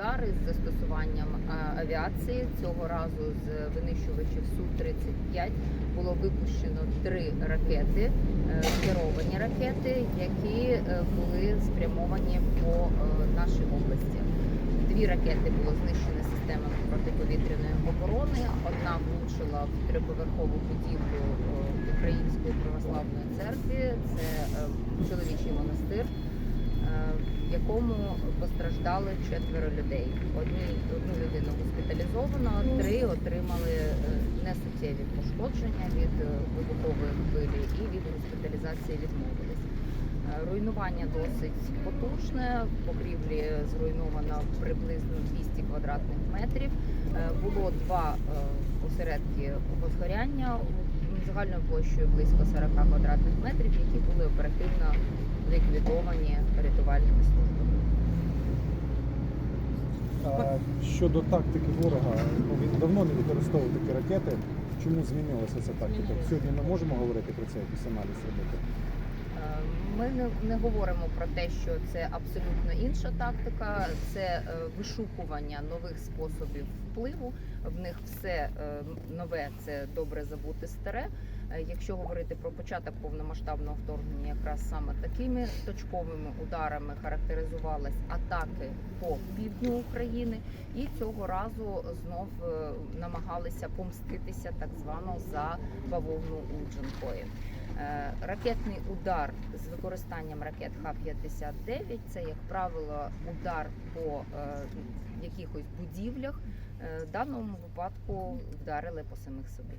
удари з застосуванням е, авіації. Цього разу з винищувачів Су-35 було випущено три ракети, е, керовані ракети, які е, були спрямовані по нашій області. Дві ракети було знищено системами протиповітряної оборони. Одна влучила в триповерхову будівлю Української православної церкви. Це чоловічий монастир, в якому постраждали четверо людей. Одні одну людину госпіталізовано, три отримали е, несуттєві пошкодження від е, вибухової хвилі і від госпіталізації відмовились. Е, Руйнування досить потужне. В покрівлі зруйновано приблизно 200 квадратних метрів. Було два осередки возгоряння загальною площею близько 40 квадратних метрів, які були оперативно ліквідовані рятувальними службами. А щодо тактики ворога, ну, він давно не використовував такі ракети. Чому змінилася ця тактика? Сьогодні ми можемо говорити про це, якийсь аналіз робити. Ми не, не говоримо про те, що це абсолютно інша тактика, це е, вишукування нових способів впливу. В них все е, нове це добре забути старе. Е, Якщо говорити про початок повномасштабного вторгнення, якраз саме такими точковими ударами характеризувались атаки по півдню України, і цього разу знов е, намагалися помститися так звано за бавовну у Джанкої. Е, Ракетний удар з використанням ракет Х-59 це, як правило, удар по е, якихось будівлях. Е, В даному випадку вдарили по самих собі.